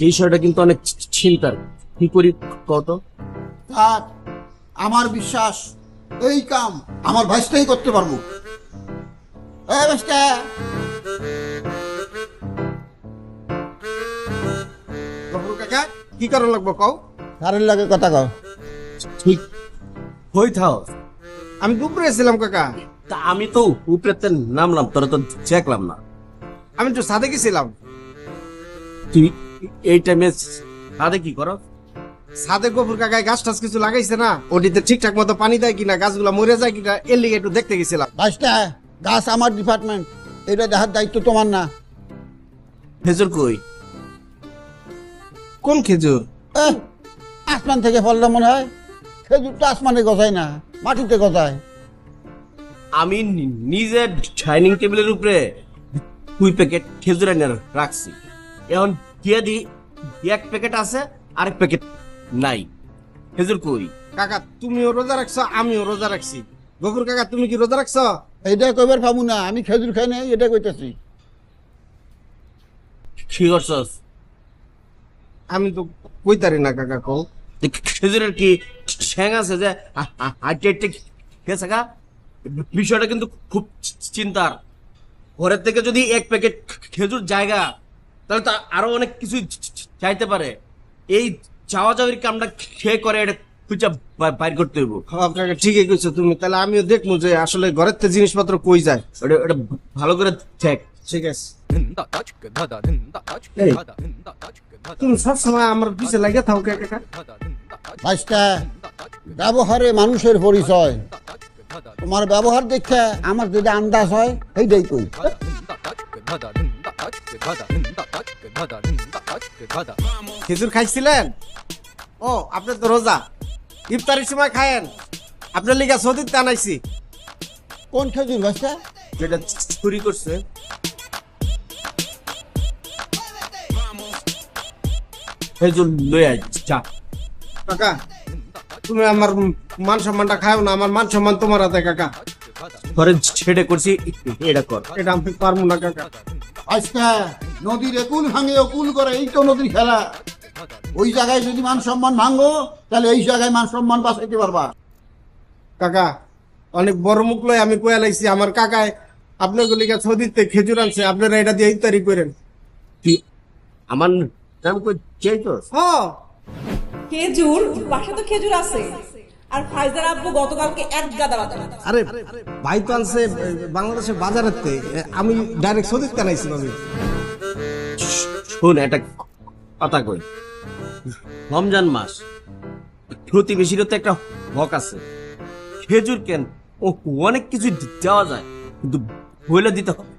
বিষয়টা কিন্তু অনেক চিন্তার কি করি কত? থাক আমার বিশ্বাস এই কাম আমার ভাইসটাই করতে পারব। এই ভাইসটা। কাকা কি করা লাগবো কও? কারের লাগে কথা কও। ঠিক। হই থাও? আমি দুপুরে ছিলাম কাকা। তা আমি তো উপরেতে নামলাম তোরা তো দেখলাম না। আমি তো সাদে গেছিলাম। তুই এই টাইমে সাথে কি করো? সাদে গফুর কাকায় গাছ টাছ কিছু লাগাইছে না ওটিতে ঠিকঠাক মতো পানি দেয় কিনা গাছগুলা মরে যায় কিনা এর লিগে একটু দেখতে গেছিলাম। ভাইসটা গাছ আমার ডিপার্টমেন্ট এটা দেখার দায়িত্ব তোমার না। খেজুর কই? কোন খেজুর? এহ, আসমান থেকে ফললে মনে হয় খেজুর তো আসমানে গজায় না মাটিতে গজায়। আমি নি- নিজে ডাইনিং টেবিলের উপরে দুই প্যাকেট খেজুর এনে রাখছি। এখন দিয়ে দি এক প্যাকেট আছে আরেক প্যাকেট নাই। খেজুর কই? কাকা তুমিও রোজা রাখছো আমিও রোজা রাখছি। গফুর কাকা তুমি কি রোজা রাখছো? এইটা কইবার পাবো না আমি খেজুর খাই নাই এটা কইতেছি। কি করছস? আমি তো কইতারি না কাকা যে খেজুরের কি ঠ্যাং আছে যে হাইটে হাইটে গেছে বিষয়টা কিন্তু খুব চিন্তার। ঘরের থেকে যদি এক প্যাকেট খেজুর জায়গা তাহলে তো আরও অনেক কিছু চাইতে পারে। এই চাওয়া চাওয়ির কামটা খেয়ে করে এটা খুঁজা বাইর করতে হইব। হ্যাঁ কাকা ঠিকই কইছো তুমি। তাহলে আমিও দেখব যে আসলে ঘরের থেকে জিনিসপত্র কই যায়। ওটা ওটা ভালো করে দেখ ঠিক আছে। তুমি সবসময় আমার পিছে লাগে থাও কাকা ব্যবহারে মানুষের পরিচয়। তোমার ব্যবহার দেখে আমার যেটা আন্দাজ হয় এইটাই কই খেজুর খাইছিলেন? ও আপনি তো রোজা। ইফতারির সময় খায়েন। আপনার লিগা সৌদিত আনাইছি। কোন খেজুর ভাইসটা যেটা চুরি করছে। খেজুর লই আয় যা। কাকা তুমি আমার মান সম্মানটা খাও না আমার মান সম্মান তোমার হাতে কাকা। ঘরে ছেড়ে করছি এটা কর। এটা আমি পারব না কাকা। আজকে নদীর একুল ভাঙে অকুল করে এই তো নদীর খেলা। ওই জায়গায় যদি মান সম্মান ভাঙো তাহলে এই জায়গায় মান সম্মান বাঁচাইতে পারবা। কাকা অনেক বড় মুখ লয় আমি কয়া লাইছি আমার কাকায় আপনার গলিকা সৌদিতে খেজুর আনছে আপনারা এটা দিয়ে ইফতারি করেন। তুই আমার নাম কই চাইতোস হ। খেজুর বাসা তো খেজুর আছে। আর ফাইজার আব্বু গতকালকে এক গাদা বাজার আরে ভাই তো আনছে বাংলাদেশের বাজারের তে। এ, আমি ডাইরেক্ট সৌদিত আনাইছি আমি শোন একটা কথা কই। রমজান মাস প্রতিবেশীরও তো একটা হক আছে। খেজুর কেন? ও অনেক কিছু দেওয়া যায় কিন্তু বলে দিতে হবে।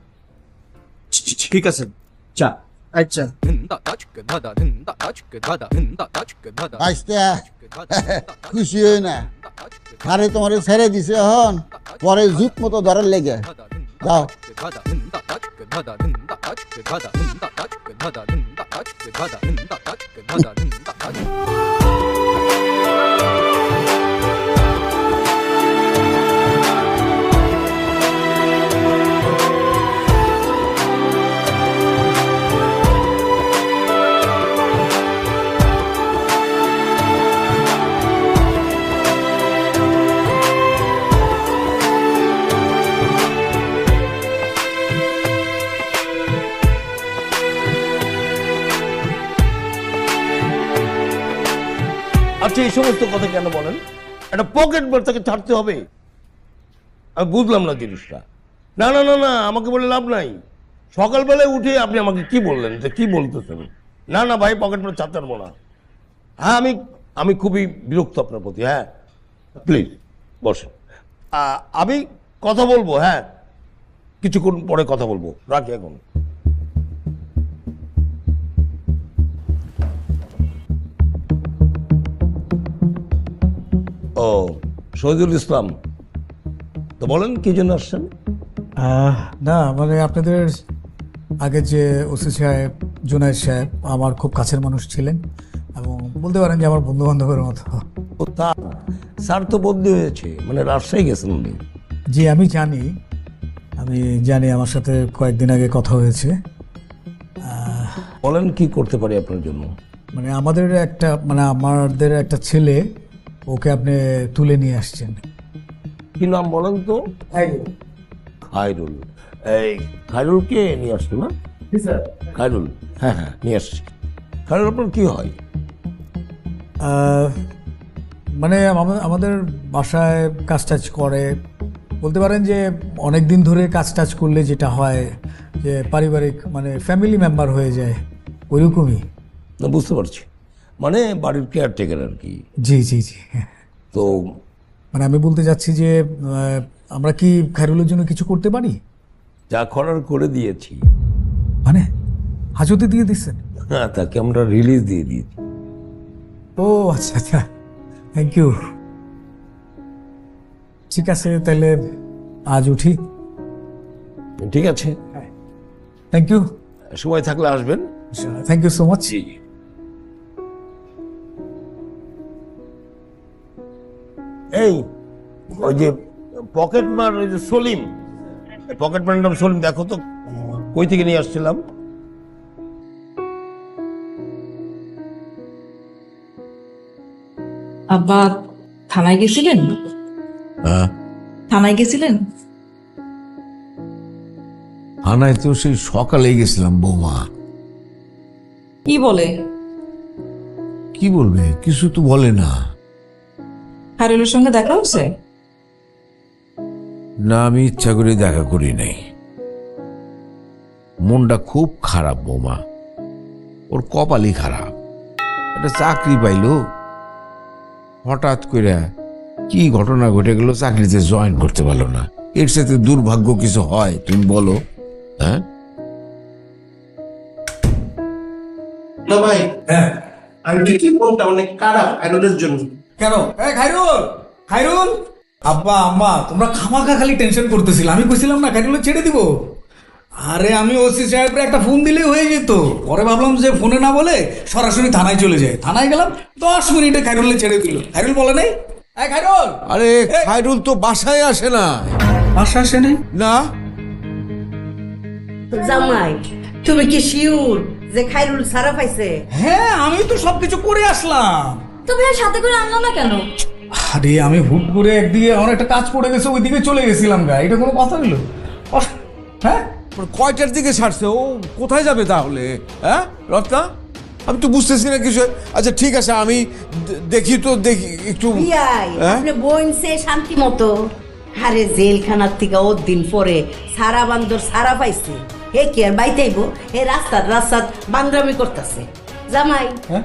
ঠিক আছে চা। আচ্ছা আজকে খুশি হই না আরে তোমার ছেড়ে দিছে হন পরে জুত মতো ধরার লেগে যাও আচ্ছা এই সমস্ত কথা কেন বলেন? একটা পকেট বার তাকে ছাড়তে হবে। আমি বুঝলাম না জিনিসটা। না না না না আমাকে বলে লাভ নাই। সকালবেলায় উঠে আপনি আমাকে কি বললেন? যে কি বলতেছেন? না না ভাই পকেট বার ছাড়তে পারব না। হ্যাঁ আমি আমি খুবই বিরক্ত আপনার প্রতি হ্যাঁ। প্লিজ আহ, আমি কথা বলব হ্যাঁ। কিছুক্ষণ পরে কথা বলব। রাখি এখন। ও শহীদুল ইসলাম তো বলেন কি জন্য আসছেন? না মানে আপনাদের আগে যে ওসি সাহেব জুনাইদ সাহেব আমার খুব কাছের মানুষ ছিলেন এবং বলতে পারেন যে আমার বন্ধু বান্ধবের মতো। ও তা স্যার তো বদলি হয়েছে মানে রাজশাহী গেছেন উনি। জি আমি জানি আমি জানি আমার সাথে কয়েকদিন আগে কথা হয়েছে। বলেন কি করতে পারি আপনার জন্য? মানে আমাদের একটা মানে আমাদের একটা ছেলে ওকে আপনি তুলে নিয়ে আসছেন। কি নাম বলেন তো? খায়রুল। এই খায়রুলকে নিয়ে আসছো না? খায়রুল। হ্যাঁ হ্যাঁ নিয়ে আসছি। খায়রুল আপনার কি হয়? মানে আমাদের বাসায় কাজ টাজ করে। বলতে পারেন যে অনেক দিন ধরে কাজ টাজ করলে যেটা হয় যে পারিবারিক মানে ফ্যামিলি মেম্বার হয়ে যায় ওইরকমই। না বুঝতে পারছি। মানে বাড়ির কেয়ারটেকার আর কি। জি জি জি। তো মানে আমি বলতে যাচ্ছি যে আমরা কি খাইরুলের জন্য কিছু করতে পারি? যা করার করে দিয়েছি। মানে হাজতে দিয়ে দিচ্ছেন? হ্যাঁ তাকে আমরা রিলিজ দিয়ে দিয়েছি। ও আচ্ছা আচ্ছা। থ্যাংক ইউ ঠিক আছে তাহলে আজ উঠি। ঠিক আছে। থ্যাংক ইউ সময় থাকলে আসবেন। থ্যাংক ইউ সো মাচ এই ওই যে পকেট মার ওই যে সলিম। পকেট মার নাম সলিম দেখো তো কই থেকে নিয়ে আসছিলাম? আব্বা থানায় গেছিলেন? থানায় গেছিলেন? থানায় তো সেই সকালে গেছিলাম বৌমা। কি বলে? কি বলবে? কিছু তো বলে না। খায়রুলের সঙ্গে দেখা হচ্ছে? না আমি ইচ্ছা করে দেখা করি নাই। মনটা খুব খারাপ বৌমা। ওর কপালই খারাপ। একটা চাকরি পাইলো। হঠাৎ করে কি ঘটনা ঘটে গেল চাকরিতে জয়েন করতে পারল না। এর সাথে দুর্ভাগ্য কিছু হয় তুমি বলো হ্যাঁ? না ভাই আন্টি কি মনটা অনেক খারাপ আইনুলের জন্য। কেন? এই খাইরুল খাইরুল আব্বা আম্মা তোমরা খামাখা খালি টেনশন করতেছিল। আমি কইছিলাম না খাইরুল ছেড়ে দিব। আরে আমি ওসি সাহেবের একটা ফোন দিলেই হয়ে যেত। পরে ভাবলাম যে ফোনে না বলে সরাসরি থানায় চলে যায়। থানায় গেলাম দশ মিনিটে খাইরুলে ছেড়ে দিল। খাইরুল বলে নাই? এই খাইরুল আরে খায়রুল তো বাসায় আসে না। আশা আসে নাই? না। জামাই তুমি কি শিউর যে খাইরুল সারা পাইছে? হ্যাঁ আমি তো সবকিছু করে আসলাম। তুমি আর সাথে করে আনলো না কেন? আরে আমি হুট করে একদিকে আমার একটা কাজ পড়ে গেছে ওইদিকে চলে গেছিলাম গা। এটা কোনো কথা হলো হ্যাঁ? কয়টার দিকে ছাড়ছে? ও কোথায় যাবে তাহলে? হ্যাঁ রত্না? আমি তো বুঝতেছি না কিছু। আচ্ছা ঠিক আছে আমি দেখি তো দেখি একটু। হ্যাঁ? বইনছে শান্তি মতো। আরে জেলখানার থেকে ওর দিন পরে সারা বান্দর সারা পাইছে। হে কি আর বাইতেইব হে রাস্তার রাস্তার বান্দ্রামি করতেছে। জামাই হ্যাঁ?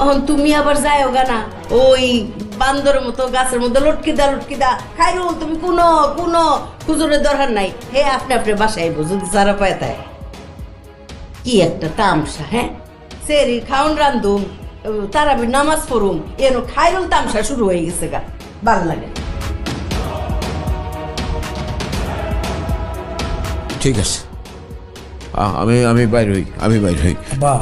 এখন তুমি আবার যাও গানা ওই বান্দরের মতো গাছের মধ্যে লটকি দা লটকি দা খাইরুল তুমি কোনো কোনো খুজুরের দরকার নাই। হে আপনি আপনি বাসায় আইবো যদি সারা পায় তাই। কি একটা তামসা হ্যাঁ? সেরি খাউন রান্ধুম তারাবি নামাজ পড়ুম এনো খাইরুল তামসা শুরু হয়ে গেছে গা। ভালো লাগে ঠিক আছে। আ- আমি আমি বাইর হই আমি বাইর হই। বা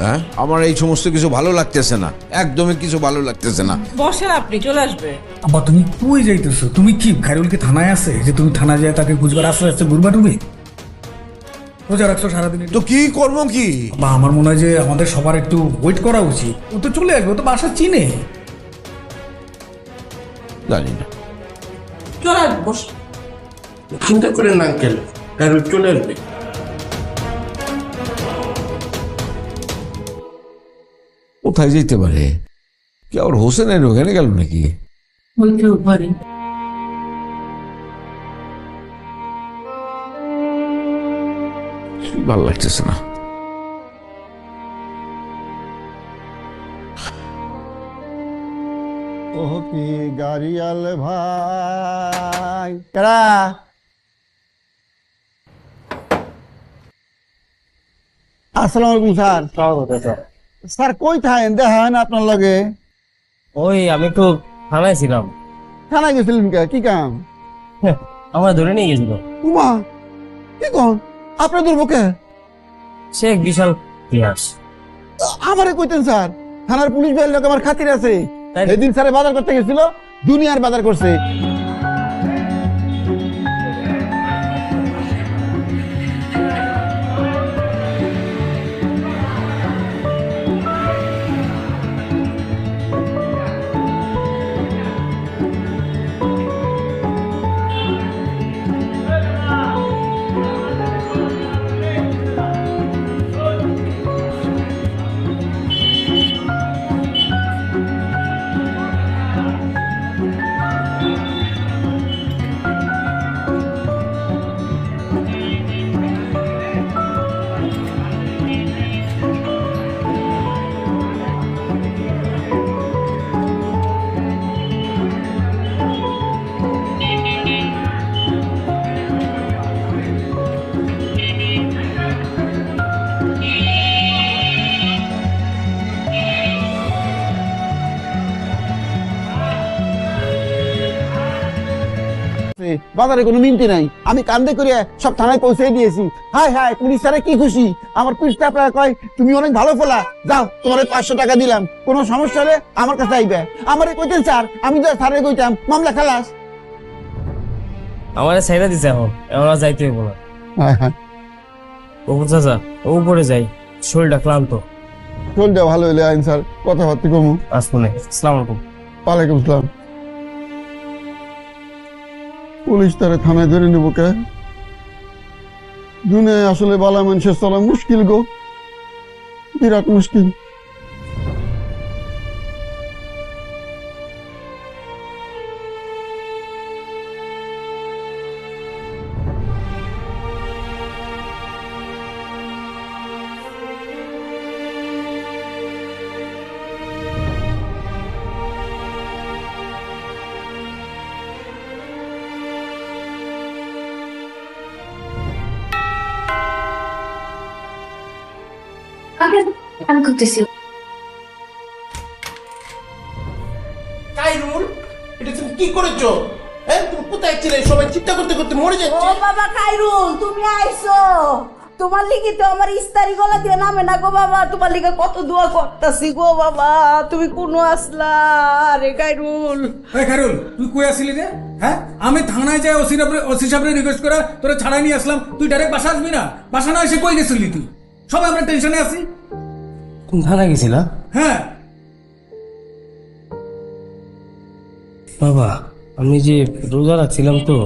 হ্যাঁ? আমার এই সমস্ত কিছু ভালো লাগতেছে না। একদমই কিছু ভালো লাগতেছে না। বসেন আপনি চলে আসবে। আব্বা তুমি কই যাইতেছো? তুমি কি খাইরুল কি থানায় আছে? যে তুমি থানায় যায় তাকে খুঁজবার আস্তে আস্তে ঘুরবা তুমি? রোজা রাখছো সারাদিন তো কি করব কি? বা আমার মনে হয় যে আমাদের সবার একটু ওয়েট করা উচিত। ও তো চলে আসবে ও তো বাসা চিনে। জানি না। চলে আসবে বস। চিন্তা করেন না আঙ্কেল। আইনুল চলে আসবে। কোথায় যেতে পারে? কি আবার হোসেনের ওখানে গেল নাকি? হইতেও পারে ভালো লাগতেছে না। ও কি গাড়িয়াল ভাই। কেরা? আসসালামু আলাইকুম স্যার। স্যার। কই থাকেন? দেখা হয় না আপনার লগে। ওই আমি একটু থানায় ছিলাম। থানায় গেছিলেন কে? কি কাম? আমার ধরে নিয়ে গেছিল। উমা কি কোন? আপনার দুর্ভোগে সে এক বিশাল ইতিহাস আমারে কইতেন স্যার থানার পুলিশ ভাইয়ের লোক আমার খাতির আছে? সেদিন স্যারে বাজার করতে গেছিল দুনিয়ার বাজার করছে। বাজারে কোনো মিনতি নাই। আমি কান্দে করে সব থানায় পৌঁছে দিয়েছি। হাই হাই পুলিশ স্যারে কি খুশি? আমার পুলিশ আপনারা কয় তুমি অনেক ভালো ফোলা। যাও তোমার পাঁচশো টাকা দিলাম। কোনো সমস্যা হলে আমার কাছে আইবে। আমার কইতেন স্যার আমি তো স্যারে কইতাম মামলা খালাস। আমার সাইডা দিছে এখন। এখন যাইতে হইব না। হ্যাঁ হ্যাঁ। ওপর চাচা উপরে যাই। শরীরটা ক্লান্ত। চলটা ভালো হইলে আইন স্যার। কথাবার্তা কমু। আসব আসসালামু আলাইকুম। ওয়ালাইকুম সালাম পুলিশ তারা থানায় ধরে নেব কে? দুনিয়ায় আসলে বালা মানুষের চলা মুশকিল গো। বিরাট মুশকিল। আমি করতেছি এটা তুমি কি করেছ? হ্যাঁ তুমি কোথায় ছিলে? সবাই চিন্তা করতে করতে মরে ও বাবা খাইরুল তুমি আইছো। তোমার লিগে তো আমার ইস্তারি গলা দিয়ে নামে না গো বাবা। তোমার লিগে কত দোয়া করতাছি গো বাবা। তুমি কোনো আসলা? রে খাইরুল এই খাইরুল তুই কই আসলি রে? হ্যাঁ? আমি থানায় যাই ওসি সাহেবের ওসি সাহেবের রিকোয়েস্ট করে তোরা ছাড়াই নিয়ে আসলাম। তুই ডাইরেক্ট বাসা আসবি না? বাসা না এসে কই গেছিলি তুই? সবাই আমরা টেনশনে আছি। তুমি থানা গেছিলা? হ্যাঁ। বাবা আমি যে রোজা রাখছিলাম তো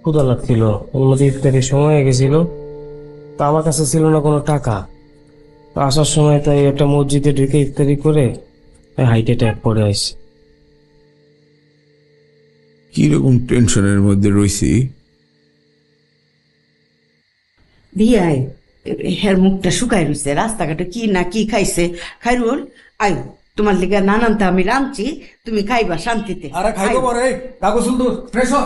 ক্ষুদা লাগছিল ওর মধ্যে সময় হয়ে গেছিল তা আমার কাছে ছিল না কোনো টাকা। তো আসার সময় তাই একটা মসজিদে ঢুকে ইফতারি করে হাইট অ্যাটাক পড়ে আসছে কীরকম টেনশনের মধ্যে রয়েছি বিয়াই হের মুখটা শুকাই রয়েছে রাস্তাঘাটে কি না কি খাইছে। খাইরুল আয়ু তোমার লিগে নানানটা আমি রাঁধছি তুমি খাইবা শান্তিতে। আরে খাইবো আয়ো, পরে কাকু সুন্দর ফ্রেশ হ।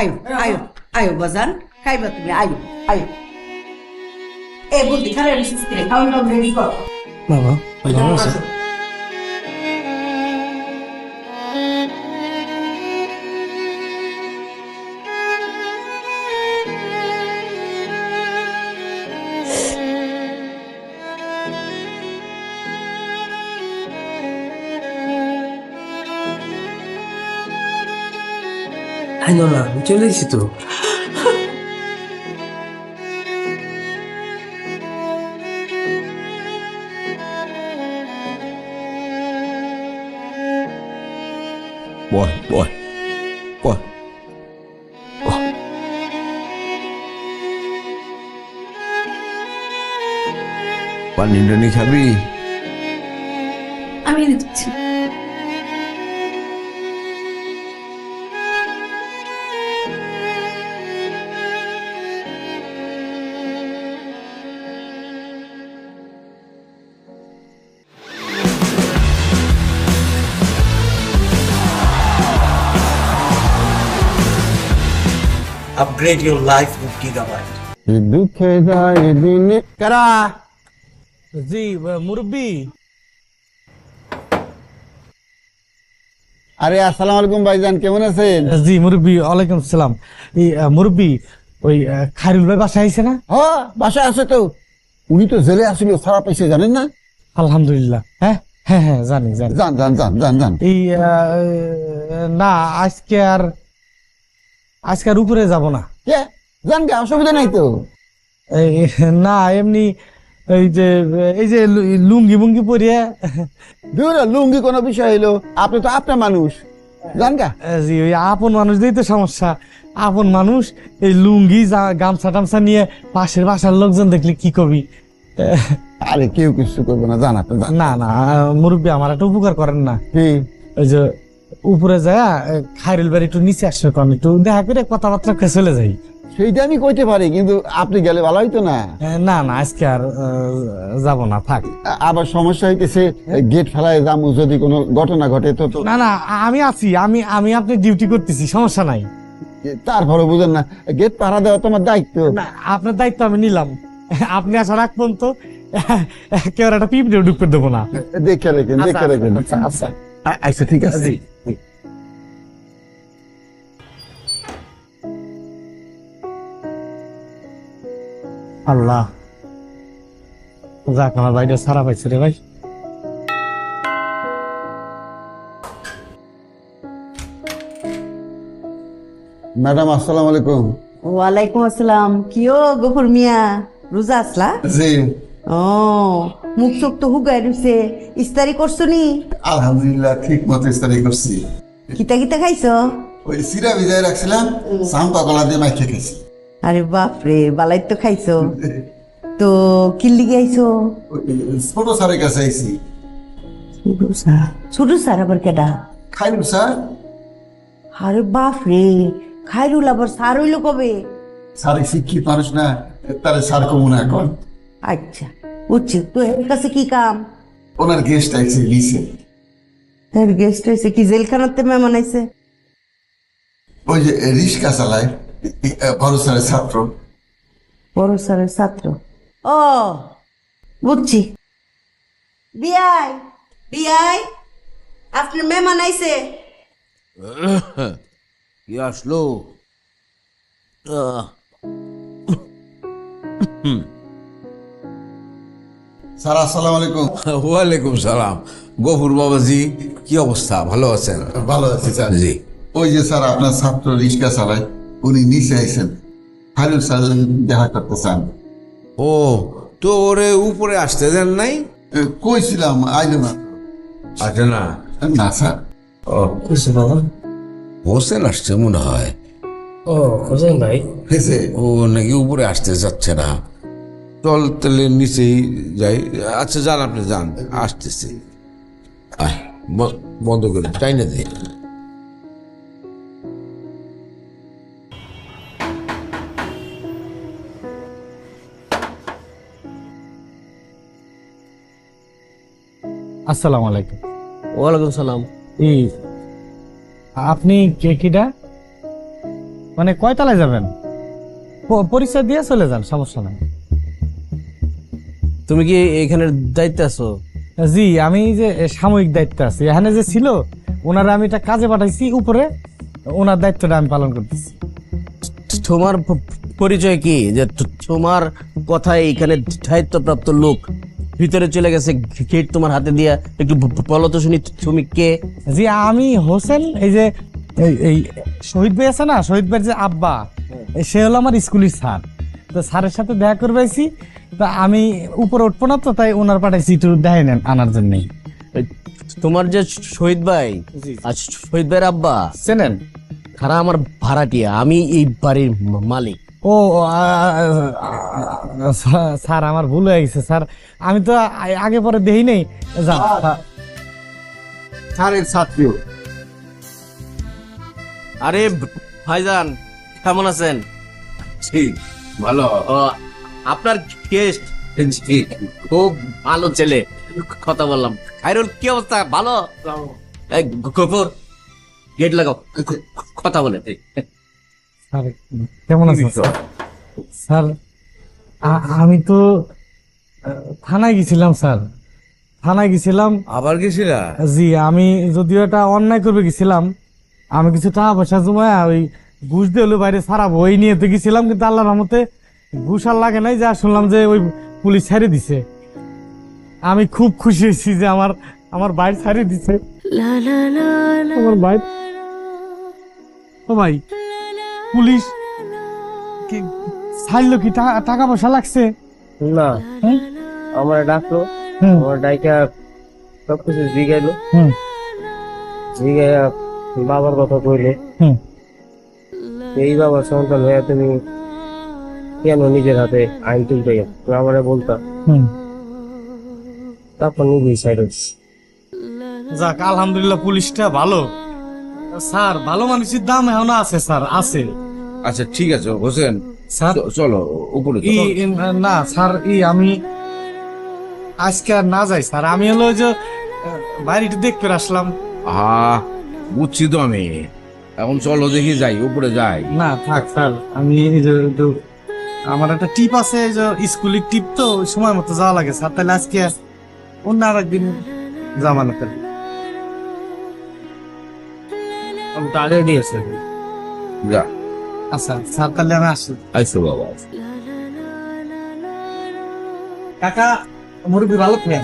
আয়ো আয়ো। আয়ো বাজান খাইবা তুমি আয়ো আয়ো। এ বুদ্ধি খারাপ রেডি কর বাবা ভালো আছে। আই না আমি চলে এসেছি তো। বয় বয় বয় পানি টানি খাবি? আমি দিচ্ছি। দুঃখে যায় দিনে কারা জি মুরব্বী আরে আসসালামু আলাইকুম ভাইজান কেমন আছেন? জি মুরব্বী ওয়ালাইকুম সালাম এই মুরব্বী ওই আহ, খায়রুল ভাই বাসায় আইছে না? হ বাসায় আছে তো। উনি তো জেলে আসলে ছাড়া পাইছে জানেন না? আলহামদুলিল্লাহ। হ্যাঁ? হ্যাঁ হ্যাঁ জানি জানি। যান যান যান যান যান এই না আজকে আর আজকে আর উপরে যাব না। কে? যান গে অসুবিধা নাই তো? না এমনি এই যে এই যে লুঙ্গি মুঙ্গি পরিয়ে। দূর লুঙ্গি কোনো বিষয় হইল? আপনি তো আপনার মানুষ। জান গা জি ওই আপন মানুষ দিয়েই তো সমস্যা। আপন মানুষ এই লুঙ্গি গামছা টামছা নিয়ে পাশের বাসার লোকজন দেখলে কি কবি? আরে কেউ কিছু করবে না জান না না মুরব্বী আমার একটা উপকার করেন না। কি? ওই যে উপরে যায় খাইরুল বাড়ি একটু নিচে আসবে কারণ একটু দেখা করে কথাবার্তা চলে যাই। সেইটা আমি কইতে পারি কিন্তু আপনি গেলে ভালো হইতো না? না না আজকে আর যাব না থাক। আবার সমস্যা হইতেছে গেট ফেলায় যামু যদি কোনো ঘটনা ঘটে তো না না আমি আছি আমি আমি আপনি ডিউটি করতেছি সমস্যা নাই। তারপরে বুঝেন না গেট পাহারা দেওয়া তোমার দায়িত্ব। না আপনার দায়িত্ব আমি নিলাম। আপনি আসার আগ পর্যন্ত কেউ একটা পিঁপড়েও ঢুকতে দেবো না। দেখে রেখেন দেখে রেখেন। আচ্ছা আচ্ছা। আচ্ছা ঠিক আছে। আল্লাহ যাক আমার ভাইটা সারা পাইছে রে ভাই। ম্যাডাম আসসালামু আলাইকুম। ওয়ালাইকুম আসসালাম। কিও গফুর মিয়া? রোজা আসলা? জি। ও মুখ চোখ তো হুগাই রইছে ইস্তারি করছ নি? আলহামদুলিল্লাহ ঠিক মতো ইস্তারি করছি। কিতা কিতা খাইছো? ওই সিরা ভিজায় রাখছিলাম সাম্পা কলা দিয়ে মাইকে খাইছি। আরে বাপরে বালাই তো খাইছো। তো কিল্লি গাইছো ওই ছোট স্যারের কাছে আইছি। ছোট স্যার? আবার কেডা? খাইলু স্যার। আরে বাপরে খাইরুল আবার স্যার হইল কবে? স্যার শিক্ষিত মানুষ না তারে স্যার কমু না এখন। আচ্ছা বুঝছি। তো এর কাছে কি কাম? ওনার গেস্ট আইছে লিসে। এর গেস্ট হয়েছে কি? জেলখানাতে মেহমান আইছে ওই যে রিক্সা চালায়। বড় স্যারের ছাত্র। বড় স্যারের ছাত্র। ও বুঝছি। বিয়াই বিয়াই আপনার মেহমান আইছে কি আসলো? স্যার আসসালামু আলাইকুম। ওয়ালাইকুম সালাম। গফুর বাবাজি কি অবস্থা? ভালো আছেন? ভালো আছি স্যার। জি। ওই যে স্যার আপনার ছাত্র রিক্সা চালায়। উনি নিচে আইছেন খাইলু স্যার দেখা করতে চান। ও তো ওরে উপরে আসতে দেন নাই? কইছিলাম আইলো না। আসে না? না স্যার। ও। কিছু বাবা? হোসেন আসছে মনে হয়। ও হোসেন ভাই। হয়েছে। ও নাকি উপরে আসতে যাচ্ছে না। চল তাহলে নিচেই যাই। আচ্ছা যান আপনি যান। আসতেছি। আয় বন্ধ করে চাই না দে। আসসালামু আলাইকুম। ওয়ালাইকুম সালাম। এই আপনি কে মানে কয়তলায় যাবেন? পরিচয় দিয়ে চলে যান সমস্যা নাই। তুমি কি এখানের দায়িত্বে আছো? জি আমি যে সাময়িক দায়িত্ব আছি। এখানে যে ছিল ওনারা আমি এটা কাজে পাঠাইছি উপরে ওনার দায়িত্বটা আমি পালন করতেছি। তোমার পরিচয় কি? যে তোমার কথায় এখানে দায়িত্বপ্রাপ্ত লোক ভিতরে চলে গেছে গেট তোমার হাতে দিয়া। একটু বলো তো শুনি তুমি কে? জি আমি হোসেন এই যে এই- এই শহীদ ভাই আছে না? শহীদ ভাইয়ের যে আব্বা সে হলো আমার স্কুলের স্যার। তো স্যারের সাথে দেখা করবাইছি তা আমি উপরে উঠবো না তো তাই ওনার পাঠাইছি একটু দেখাই নেন আনার জন্যই। তোমার যে শহীদ ভাই আর শহীদ ভাইয়ের আব্বা চেনেন? খারা আমার ভাড়াটিয়া আমি এই বাড়ির মালিক ও স্যার আমার ভুল হয়ে গেছে স্যার। আমি তো আগে পরে দেই নেই। যান স্যার। স্যারের ছাত্রীও আরে ভাইজান কেমন আছেন? ঠিক ভালো। ও আপনার গেস্ট? খুব ভালো ছেলে কথা বললাম। খাইরুল কি অবস্থা? ভালো? গফুর গেট লাগাও। কথা বলে স্যার কেমন আছেন? স্যার স্যার আমি তো থানায় গেছিলাম স্যার। থানায় গেছিলাম। আবার গেছিলা? জি আমি যদিও এটা অন্যায় করবে গেছিলাম আমি কিছু টাকা পয়সা জমায় ওই ঘুষ দিয়ে হলো বাইরে সারাবো ওই নিয়ে তো গেছিলাম কিন্তু আল্লাহর রহমতে ঘুষ আর লাগে নাই যা শুনলাম যে ওই পুলিশ ছেড়ে দিছে। আমি খুব খুশি হয়েছি যে আমার আমার বাইর ছেড়ে দিছে। আমার বাইর ও ভাই পুলিশ। কি ছাড়লো কি? টাকা টাকা পয়সা লাগছে? না। আমার ডাকলো। আমার ডাইকা সব কিছু জিগাইলো জিগাইয়া বাবার কথা কইলে। এই বাবার সন্তান হয়ে তুমি কেন নিজের হাতে আইন তুলতে আমারে বলতাম তারপর নিজেই সাইড যাক আলহামদুলিল্লাহ পুলিশটা ভালো। স্যার ভালো মানুষের দাম এখনও আছে স্যার আছে। আচ্ছা ঠিক আছে হোসেন স্যার? চলো উপরে না স্যার ই আমি আজকে আর না যাই স্যার। আমি হলো ওই যে বাড়িটা দেখতে আসলাম। আহা বুঝছি তো আমি। এখন চলো দেখি যাই উপরে যাই। না থাক স্যার আমি এই যে একটু আমার একটা টিপ আছে যে স্কুলের টিপ তো সময় মতো যাওয়া লাগে স্যার। তাহলে আজকে অন্য আর একদিন জামানো নামটা আগে দিয়েছে। যা। আচ্ছা স্যার তাহলে আমি আসি। আইসো বাবা কাকা মুরব্বী ভালো খেয়ে